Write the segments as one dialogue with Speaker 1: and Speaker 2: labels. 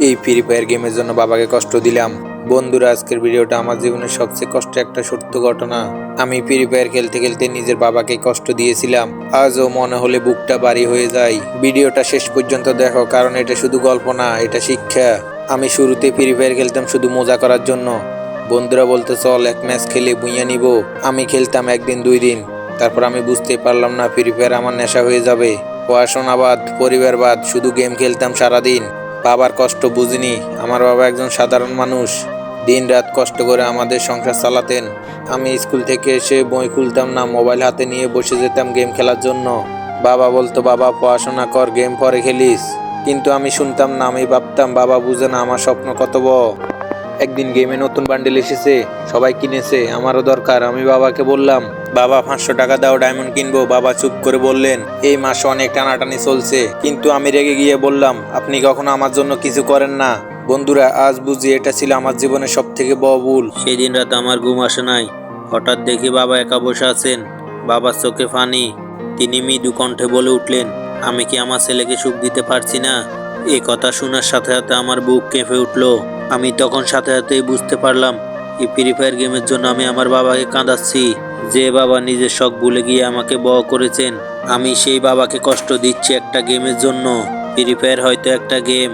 Speaker 1: এই free fire গেমের জন্য বাবাকে কষ্ট দিলাম। বন্ধুরা, আজকের ভিডিওটা আমার জীবনের সবচেয়ে কষ্ট একটা সত্য ঘটনা। আমি ফ্রি ফায়ার খেলতে খেলতে নিজের বাবাকে কষ্ট দিয়েছিলাম। আজও মনে হলে বুকটা বাড়ি হয়ে যায়। ভিডিওটা শেষ পর্যন্ত দেখো, কারণ এটা শুধু গল্প না, এটা শিক্ষা। আমি শুরুতে ফ্রি ফায়ার খেলতাম শুধু মজা করার জন্য। বন্ধুরা বলতে, চল, এক ম্যাচ খেলে বুইয়া নিব। আমি খেলতাম একদিন, দুই দিন। তারপর আমি বুঝতে পারলাম না ফ্রি ফায়ার আমার নেশা হয়ে যাবে। পড়াশোনা বাদ, পরিবার বাদ, শুধু গেম খেলতাম সারাদিন। বাবার কষ্ট বুঝিনি। আমার বাবা একজন সাধারণ মানুষ। দিন রাত কষ্ট করে আমাদের সংসার চালাতেন। আমি স্কুল থেকে এসে বই খুলতাম না, মোবাইল হাতে নিয়ে বসে যেতাম গেম খেলার জন্য। বাবা বলতো, বাবা, পড়াশোনা কর, গেম পরে খেলিস। কিন্তু আমি শুনতাম না, আমি ভাবতাম, বাবা বুঝে না, আমার স্বপ্ন কত বড়। একদিন গেমে নতুন বান্ডেল এসেছে, সবাই কিনেছে, আমারও দরকার, আমি বাবাকে বললাম, বাবা, পাঁচশো টাকা দাও ডায়মন্ড কিনবো। বাবা চুপ করে বললেন, এই মাসে অনেক টানাটানি চলছে। কিন্তু আমি রেগে গিয়ে বললাম, আপনি কখনো আমার জন্য কিছু করেন না। বন্ধুরা, আজ বুঝি এটা ছিল আমার জীবনের সব থেকে বড় ভুল।
Speaker 2: সেদিন রাত আমার ঘুম আসে নাই। হঠাৎ দেখি বাবা একা বসে আছেন। বাবার চোখে ফানি তিনি মৃদু কণ্ঠে বলে উঠলেন, আমি কি আমার ছেলেকে সুখ দিতে পারছি না? এ কথা শোনার সাথে সাথে আমার বুক কেঁপে উঠল। আমি তখন সাথে সাথেই বুঝতে পারলাম, এই ফ্রি ফায়ার গেমের জন্য আমি আমার বাবাকে কাঁদাচ্ছি। যে বাবা নিজের শখ ভুলে গিয়ে আমাকে বড় করেছেন, আমি সেই বাবাকে কষ্ট দিচ্ছি একটা গেমের জন্য। ফ্রি ফায়ার হয়তো একটা গেম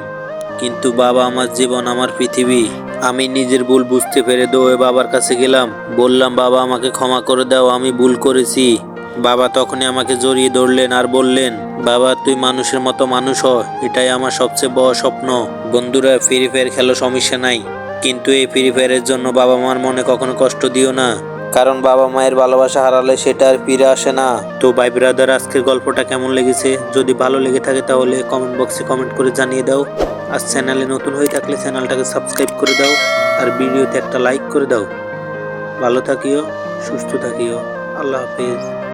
Speaker 2: কিন্তু বাবা আমার জীবন, আমার পৃথিবী। আমি নিজের ভুল বুঝতে পেরে দৌড়ে বাবার কাছে গেলাম। বললাম, বাবা, আমাকে ক্ষমা করে দাও, আমি ভুল করেছি। বাবা তখনই আমাকে জড়িয়ে ধরলেন আর বললেন, বাবা, তুই মানুষের মতো মানুষ হ, এটাই আমার সবচেয়ে বড় স্বপ্ন। বন্ধুরা ফ্রি ফায়ার খেলো, সমস্যা নাই। কিন্তু এই ফ্রি ফায়ারের জন্য বাবা মার মনে কখনো কষ্ট দিও না। কারণ বাবা মায়ের ভালোবাসা হারালে সেটা আর ফিরে আসে না। তো ভাই ব্রাদার আজকের গল্পটা কেমন লেগেছে? যদি ভালো লেগে থাকে তাহলে কমেন্ট বক্সে কমেন্ট করে জানিয়ে দাও। আর চ্যানেলে নতুন হয়ে থাকলে চ্যানেলটাকে সাবস্ক্রাইব করে দাও। আর ভিডিওতে একটা লাইক করে দাও। ভালো থাকিও, সুস্থ থাকিও। আল্লাহ হাফেজ।